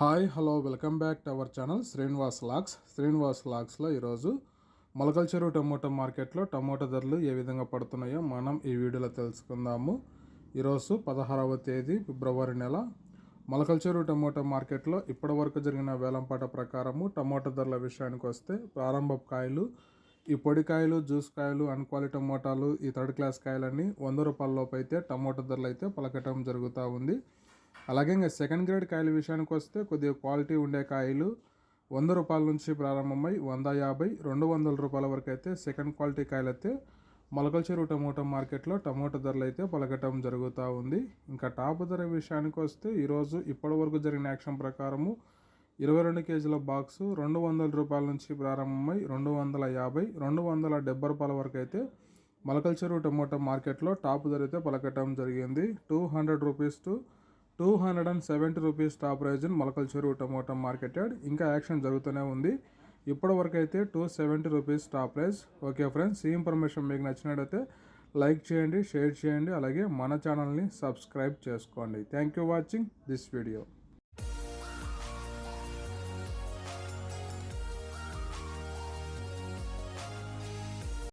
Hi hello welcome back to our channel Srinivas lakhs. Srinivas లాక్స్లో ఈరోజు మొలకల చెరువు టమోటా మార్కెట్లో టమోటా ధరలు ఏ విధంగా పడుతున్నాయో మనం ఈ వీడియోలో తెలుసుకుందాము. ఈరోజు పదహారవ తేదీ ఫిబ్రవరి నెల. మొలకల చెరువు టమోటా మార్కెట్లో ఇప్పటివరకు జరిగిన వేలంపాట ప్రకారము టమోటా ధరల విషయానికి వస్తే ప్రారంభ కాయలు ఈ పొడి కాయలు జ్యూస్ కాయలు అన్క్వాలిటీ టమోటాలు ఈ థర్డ్ క్లాస్ కాయలన్నీ వంద రూపాయలలోపు అయితే టమోటా ధరలు అయితే పలకటం జరుగుతూ ఉంది. అలాగే ఇంకా సెకండ్ గ్రేడ్ కాయల విషయానికి వస్తే కొద్దిగా క్వాలిటీ ఉండే కాయలు వంద రూపాయల నుంచి ప్రారంభమై వంద యాభై రెండు వందల రూపాయల వరకు అయితే సెకండ్ క్వాలిటీ కాయలు అయితే మొలకల చెరువు టమోటా మార్కెట్లో టమోటా ధరలు అయితే పలకటం జరుగుతూ ఉంది. ఇంకా టాప్ ధర విషయానికి వస్తే ఈరోజు ఇప్పటి వరకు జరిగిన యాక్షన్ ప్రకారము ఇరవై రెండు కేజీల బాక్సు రెండు వందల రూపాయల నుంచి ప్రారంభమై రెండు వందల యాభై రెండు వందల డెబ్బై రూపాయల వరకు అయితే మొలకల చెరువు టమోటా మార్కెట్లో టాప్ ధర అయితే పలకటం జరిగింది. Two hundred rupees to two hundred and seventy rupees top price Molakala Cheruvu tomato marketed ఇంకా యాక్షన్ జరుగుతూనే ఉంది. ఇప్పటి వరకు అయితే two seventy rupees top price. Okay friends ఈ ఇన్ఫర్మేషన్ మీకు నచ్చినట్టయితే లైక్ చేయండి షేర్ చేయండి అలాగే మన ఛానల్ని సబ్స్క్రైబ్ చేసుకోండి. Thank you watching this video.